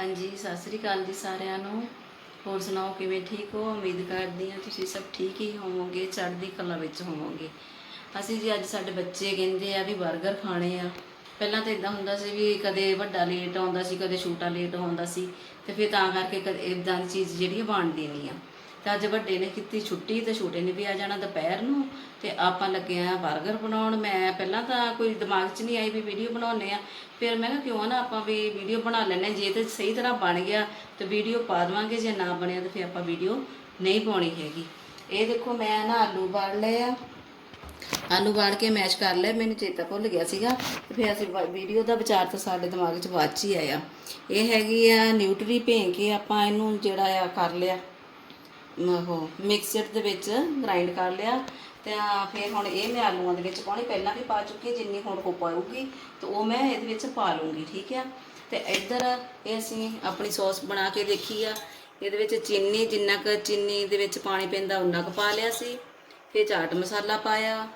ਹਾਂਜੀ, ਸਤਿ ਸ੍ਰੀ ਅਕਾਲ ਜੀ ਸਾਰਿਆਂ ਨੂੰ। ਹੋਰ ਸੁਣਾਓ, ਕਿਵੇਂ ਠੀਕ ਹੋ? ਉਮੀਦ ਕਰਦੀ ਹਾਂ ਤੁਸੀਂ ਸਭ ਠੀਕ ਹੀ ਹੋਵੋਗੇ, ਚੜ੍ਹਦੀ ਕਲਾ ਵਿੱਚ ਹੋਵੋਗੇ। ਅਸੀਂ ਜੀ ਅੱਜ ਸਾਡੇ ਬੱਚੇ ਕਹਿੰਦੇ ਆ ਵੀ 버ਗਰ ਖਾਣੇ ਆ। ਪਹਿਲਾਂ ਤਾਂ ਇਦਾਂ ਹੁੰਦਾ ਸੀ ਵੀ ਕਦੇ ਵੱਡਾ ਲੇਟ ਆਉਂਦਾ ਸੀ, ਕਦੇ ਛੋਟਾ ਲੇਟ ਆਉਂਦਾ ਸੀ, ਤੇ ਫਿਰ ਤਾਂ ਕਰਕੇ ਕਦੇ ਇਦਾਂ ਦੀ ਚੀਜ਼ ਜਿਹੜੀ ਆ ਬਣਦੀ ਨਹੀਂ ਆ। ਤੇ ਅੱਜ ਵੱਡੇ ਨੇ ਕੀਤੀ ਛੁੱਟੀ ਤੇ ਛੋਟੇ ਨੇ ਵੀ ਆ ਜਾਣਾ ਦੁਪਹਿਰ ਨੂੰ ਤੇ ਆਪਾਂ ਲੱਗੇ ਆ 버ਗਰ ਬਣਾਉਣ। ਮੈਂ ਪਹਿਲਾਂ ਤਾਂ ਕੋਈ ਦਿਮਾਗ 'ਚ ਨਹੀਂ ਆਈ ਵੀ ਵੀਡੀਓ ਬਣਾਉਣੇ ਆ। ਫਿਰ ਮੈਂ ਕਿਹਾ ਕਿਉਂ ਨਾ ਆਪਾਂ ਵੀ ਵੀਡੀਓ ਬਣਾ ਲੈਣੇ ਜੇ ਤੇ ਸਹੀ ਤਰ੍ਹਾਂ ਬਣ ਗਿਆ ਤੇ ਵੀਡੀਓ ਪਾ ਦੇਵਾਂਗੇ। ਜੇ ਨਾ ਬਣਿਆ ਤਾਂ ਫਿਰ ਆਪਾਂ ਵੀਡੀਓ ਨਹੀਂ ਪਾਉਣੀ ਹੈਗੀ। ਇਹ ਦੇਖੋ ਮੈਂ ਨਾ ਆਲੂ ਬਾੜ ਲਏ ਆ। ਆਲੂ ਬਾੜ ਕੇ ਮੈਸ਼ ਕਰ ਲਿਆ। ਮੈਨੂੰ ਚੇਤਾ ਭੁੱਲ ਗਿਆ ਸੀਗਾ। ਤੇ ਫਿਰ ਅਸੀਂ ਵੀਡੀਓ ਦਾ ਵਿਚਾਰ ਤਾਂ ਸਾਡੇ ਦਿਮਾਗ 'ਚ ਬਾਅਦ 'ਚ ਹੀ ਆਇਆ। ਇਹ ਹੈਗੀ ਆ ਨਿਊਟਰੀ ਭੇਂ ਕੇ ਆਪਾਂ ਇਹਨੂੰ ਜਿਹੜਾ ਆ ਕਰ ਲਿਆ। ਉਹ ਮਿਕਸਰ ਦੇ ਵਿੱਚ ਗ੍ਰਾਈਂਡ ਕਰ ਲਿਆ ਤੇ ਫਿਰ ਹੁਣ ਇਹ ਮੈਂ ਆਲੂਆਂ ਦੇ ਵਿੱਚ ਪਾਉਣੀ। ਪਹਿਲਾਂ ਵੀ ਪਾ ਚੁੱਕੀ ਜਿੰਨੀ ਹੁਣ ਕੋ ਪਾਊਗੀ, ਤੇ ਉਹ ਮੈਂ ਇਹਦੇ ਵਿੱਚ ਪਾ ਲੂੰਗੀ ਠੀਕ ਆ? ਤੇ ਇੱਧਰ ਇਹ ਅਸੀਂ ਆਪਣੀ ਸੌਸ ਬਣਾ ਕੇ ਦੇਖੀ ਆ। ਇਹਦੇ ਵਿੱਚ ਚੀਨੀ, ਜਿੰਨਾ ਕੁ ਚੀਨੀ ਦੇ ਵਿੱਚ ਪਾਣੀ ਪੈਂਦਾ, ਉਨਾ ਕੁ ਪਾ ਲਿਆ ਸੀ। ਫਿਰ ਚਾਟ ਮਸਾਲਾ ਪਾਇਆ,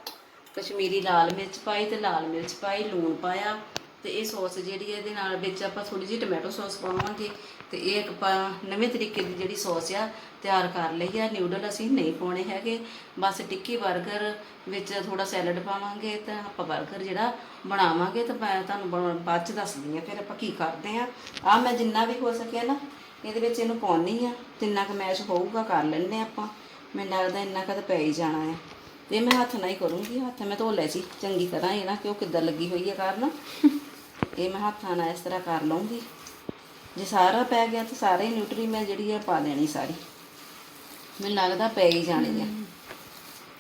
ਕਸ਼ਮੀਰੀ ਲਾਲ ਮਿਰਚ ਪਾਈ ਤੇ ਲਾਲ ਮਿਰਚ ਪਾਈ, ਲੂਣ ਪਾਇਆ। ਤੇ ਇਹ ਸੌਸ ਜਿਹੜੀ ਹੈ ਇਹਦੇ ਨਾਲ ਵਿੱਚ ਆਪਾਂ ਥੋੜੀ ਜਿਹੀ ਟੋਮੈਟੋ ਸੌਸ ਪਾਵਾਂਗੇ ਤੇ ਇਹ ਆਪਾਂ ਨਵੇਂ ਤਰੀਕੇ ਦੀ ਜਿਹੜੀ ਸੌਸ ਆ ਤਿਆਰ ਕਰ ਲਈ ਆ। ਨਿਊਡਲ ਅਸੀਂ ਨਹੀਂ ਪਾਉਣੇ ਹੈਗੇ। ਬਸ ਟਿੱਕੀ 버ਗਰ ਵਿੱਚ ਥੋੜਾ ਸੈਲਡ ਪਾਵਾਂਗੇ ਤਾਂ ਆਪਾਂ 버ਗਰ ਜਿਹੜਾ ਬਣਾਵਾਂਗੇ ਤਾਂ ਮੈਂ ਤੁਹਾਨੂੰ ਬਣਾ- ਬਾਅਦ ਚ ਦੱਸਦੀ ਆ ਫਿਰ ਆਪਾਂ ਕੀ ਕਰਦੇ ਆ। ਆ ਮੈਂ ਜਿੰਨਾ ਵੀ ਹੋ ਸਕਿਆ ਨਾ ਇਹਦੇ ਵਿੱਚ ਇਹਨੂੰ ਪਾਉਣੀ ਆ। ਜਿੰਨਾ ਕੁ ਮੈਸ਼ ਹੋਊਗਾ ਕਰ ਲੈਣੇ ਆਪਾਂ। ਮੈਨੂੰ ਲੱਗਦਾ ਇੰਨਾ ਕੁ ਪੈ ਹੀ ਜਾਣਾ ਆ। ਤੇ ਮੈਂ ਹੱਥ ਨਾਲ ਹੀ ਕਰੂੰਗੀ। ਹੱਥ ਮੈਂ ਧੋ ਲੈ ਸੀ। ਚੰਗੀ ਤਰ੍ਹਾਂ ਇਹ ਨਾ ਕਿ ਉਹ ਕਿੱਦਾਂ ਲੱਗੀ ਹੋਈ ਹੈ ਕਾਰਨ। ਇਹ ਮੈਂ ਹੱਥਾਂ ਨਾਲ ਇਸ ਤਰ੍ਹਾਂ ਕਰ ਲਵਾਂਗੀ ਜੇ ਸਾਰਾ ਪੈ ਗਿਆ ਤਾਂ ਸਾਰੇ ਨਿਊਟਰੀ ਮੈਂ ਜਿਹੜੀ ਆ ਪਾ ਦੇਣੀ ਸਾਰੀ। ਮੈਨੂੰ ਲੱਗਦਾ ਪੈ ਹੀ ਜਾਣੀ ਆ।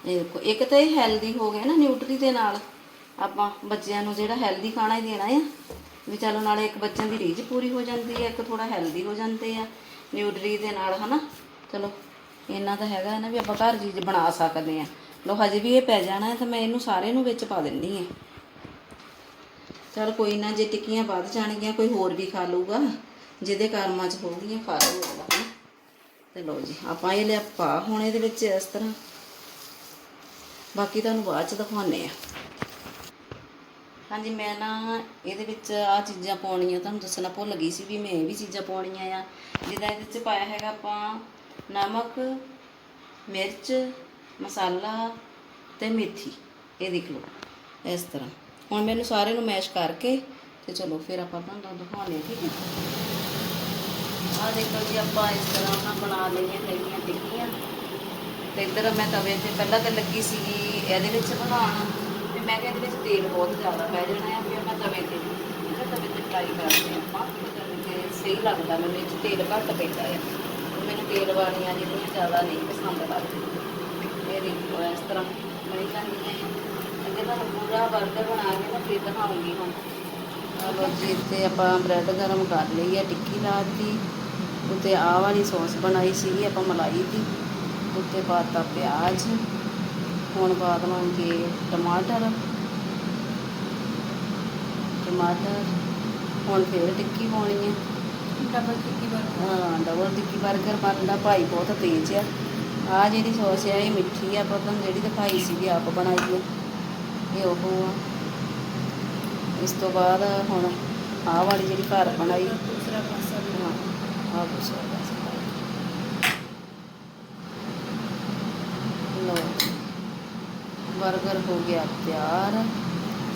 ਦੇਖੋ, ਇੱਕ ਤਾਂ ਇਹ ਹੈਲਦੀ ਹੋ ਗਿਆ ਨਾ ਨਿਊਟਰੀ ਦੇ ਨਾਲ। ਆਪਾਂ ਬੱਚਿਆਂ ਨੂੰ ਜਿਹੜਾ ਹੈਲਦੀ ਖਾਣਾ ਹੀ ਦੇਣਾ ਆ। ਵੀ ਚਲੋ ਨਾਲੇ ਇੱਕ ਬੱਚਿਆਂ ਦੀ ਰੀਝ ਪੂਰੀ ਹੋ ਜਾਂਦੀ ਹੈ ਇੱਕ ਥੋੜਾ ਹੈਲਦੀ ਹੋ ਜਾਂਦੇ ਆ ਨਿਊਟਰੀ ਦੇ ਨਾਲ, ਹਨਾ? ਚਲੋ, ਇੰਨਾ ਤਾਂ ਹੈਗਾ ਨਾ ਵੀ ਆਪਾਂ ਘਰ ਚੀਜ਼ ਬਣਾ ਸਕਦੇ ਆ। ਲੋ ਹਜੇ ਵੀ ਇਹ ਪੈ ਜਾਣਾ ਹੈ ਤਾਂ ਮੈਂ ਇਹਨੂੰ ਸਾਰੇ ਨੂੰ ਵਿੱਚ ਪਾ ਦਿੰਦੀ ਆ। ਚਲ ਕੋਈ ਨਾ, ਜੇ ਟਿੱਕੀਆਂ ਵੱਧ ਜਾਣਗੀਆਂ, ਕੋਈ ਹੋਰ ਵੀ ਖਾ ਲਊਗਾ। ਜਿਹਦੇ ਕਰਮਾਂ 'ਚ ਹੋਊਗੀਆਂ ਖਾ ਲਊਗਾ ਤੇ ਲਓ ਜੀ, ਆਪਾਂ ਇਹ ਲਿਆ ਪਾ ਹੁਣ ਇਹਦੇ ਵਿੱਚ ਇਸ ਤਰ੍ਹਾਂ। ਬਾਕੀ ਤੁਹਾਨੂੰ ਬਾਅਦ 'ਚ ਦਿਖਾਉਂਦੇ ਆ। ਹਾਂਜੀ, ਮੈਂ ਨਾ ਇਹਦੇ ਵਿੱਚ ਆ ਚੀਜ਼ਾਂ ਪਾਉਣੀਆਂ, ਤੁਹਾਨੂੰ ਦੱਸਣਾ ਭੁੱਲ ਗਈ ਸੀ ਵੀ ਮੈਂ ਇਹ ਵੀ ਚੀਜ਼ਾਂ ਪਾਉਣੀਆਂ ਆ। ਜਿੱਦਾਂ ਇਹਦੇ ਵਿੱਚ ਪਾਇਆ ਹੈਗਾ ਆਪਾਂ ਨਮਕ, ਮਿਰਚ, ਮਸਾਲਾ ਤੇ ਮੇਥੀ। ਇਹ ਦੇਖ ਲਓ, ਇਸ ਤਰ੍ਹਾਂ। ਹੁਣ ਮੈਨੂੰ ਸਾਰੇ ਨੂੰ ਮੈਸ਼ ਕਰਕੇ ਤੇ ਚਲੋ ਫਿਰ ਆਪਾਂ ਤੁਹਾਨੂੰ ਦਿਖਾਉਂਦੇ ਠੀਕ ਹੈ ਆ ਦੇਖੋ ਜੀ, ਆਪਾਂ ਇਸ ਤਰ੍ਹਾਂ ਨਾ ਬਣਾ ਲਈਆਂ ਹੈਗੀਆਂ ਟਿੱਕੀਆਂ ਤੇ ਇੱਧਰ ਮੈਂ ਤਵੇ ਤੇ ਪਹਿਲਾਂ ਤਾਂ ਲੱਗੀ ਸੀਗੀ, ਇਹਦੇ ਵਿੱਚ ਬਣਾਉਣ। ਤੇ ਮੈਂ ਕਿਹਾ ਇਹਦੇ ਵਿੱਚ ਤੇਲ ਬਹੁਤ ਜ਼ਿਆਦਾ ਪੈ ਜਾਣਾ ਹੈ, ਫਿਰ ਮੈਂ ਤਵੇ ਤੇ ਇਹਦਾ ਤਵੇ ਤੇ ਫਰਾਈ ਕਰਦੇ ਆਪਾਂ। ਤੇ ਸਹੀ ਲੱਗਦਾ ਮੈਨੂੰ, ਇਹ ਤੇਲ ਘੱਟ ਪੈਂਦਾ ਹੈ ਮੈਨੂੰ ਤੇਲ ਵਾਲੀਆਂ ਜਿਹੜੀਆਂ ਜ਼ਿਆਦਾ ਨਹੀਂ ਪਸੰਦ ਲੱਗਦੀਆਂ। ਇਹ ਇਸ ਤਰ੍ਹਾਂ ਬਣੀ ਜਾਂਦੀਆਂ ਹੈ ਇਹਦੇ ਨਾਲ ਪੂਰਾ 버ਗਰ ਬਣਾ ਕੇ ਮੈਂ ਫਿਰ ਦਿਖਾਉਂਗੀ ਹੁਣ। ਆਹ ਲਓ ਜੀ ਤੇ ਆਪਾਂ ਬ੍ਰੈਡ ਗਰਮ ਕਰ ਲਈ ਹੈ ਟਿੱਕੀ ਲਾਤੀ ਉੱਤੇ ਆਹ ਵਾਲੀ ਸੌਸ ਬਣਾਈ ਸੀਗੀ ਆਪਾਂ ਮਲਾਈ ਦੀ। ਉੱਤੇ ਪਾਤਾ ਪਿਆਜ਼ ਹੁਣ ਪਾ ਦੇਵਾਂਗੇ ਟਮਾਟਰ। ਟਮਾਟਰ ਹੁਣ ਫਿਰ ਟਿੱਕੀ ਪਾਉਣੀ ਹੈ। Double tikki burger. ਹਾਂ ਡਬਲ ਟਿੱਕੀ 버ਗਰ ਬਣਦਾ ਭਾਈ ਬਹੁਤ ਤੇਜ਼ ਆ। ਆ ਜਿਹੜੀ ਸੌਸ ਆ ਇਹ ਮਿੱਠੀ ਆ ਆਪਾਂ ਤੁਹਾਨੂੰ ਜਿਹੜੀ ਦਿਖਾਈ ਸੀਗੀ ਆਪ ਬਣਾਈ ਹੈ ਇਹ ਉਹ ਆ। ਇਸ ਤੋਂ ਬਾਅਦ ਹੁਣ ਆਹ ਵਾਲੀ ਜਿਹੜੀ ਘਰ ਬਣਾਈ। ਦੂਸਰਾ ਪਾਸਾ ਵੀ। ਹਾਂ ਆਹ ਦੂਸਰਾ ਪਾਸਾ। ਲੋ ਬਰਗਰ ਹੋ ਗਿਆ ਤਿਆਰ।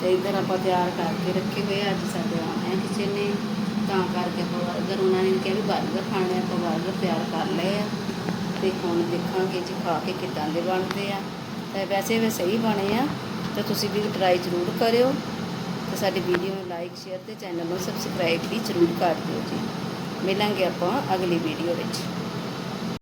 ਤੇ ਇਧਰ ਆਪਾਂ ਤਿਆਰ ਕਰਕੇ ਰੱਖੇ ਹੋਏ ਅੱਜ ਸਾਡੇ ਆਉਣੇ ਕਿਸੇ ਨੇ। ਤਾਂ ਕਰਕੇ ਆਪਾਂ ਬਰਗਰ ਉਹਨਾਂ ਨੇ ਕਿਹਾ ਵੀ ਬਰਗਰ ਖਾਣੇ ਆਪਾਂ ਬਰਗਰ ਤਿਆਰ ਕਰ ਲਏ ਆ। ਤੇ ਹੁਣ ਦੇਖਾਂਗੇ ਜੀ ਖਾ ਕੇ ਕਿੱਦਾਂ ਦੇ ਬਣਦੇ ਆ। ਤੇ ਵੈਸੇ ਵੀ ਸਹੀ ਬਣੇ ਆ। ਤੇ ਤੁਸੀਂ ਵੀ ਟਰਾਈ ਜ਼ਰੂਰ ਕਰਿਓ ਤੇ ਸਾਡੀ ਵੀਡੀਓ ਨੂੰ ਲਾਈਕ ਸ਼ੇਅਰ ਤੇ ਚੈਨਲ ਨੂੰ ਸਬਸਕ੍ਰਾਈਬ ਵੀ ਜ਼ਰੂਰ ਕਰ ਦਿਓ ਜੀ। ਮਿਲਾਂਗੇ ਆਪਾਂ ਅਗਲੀ ਵੀਡੀਓ ਵਿੱਚ।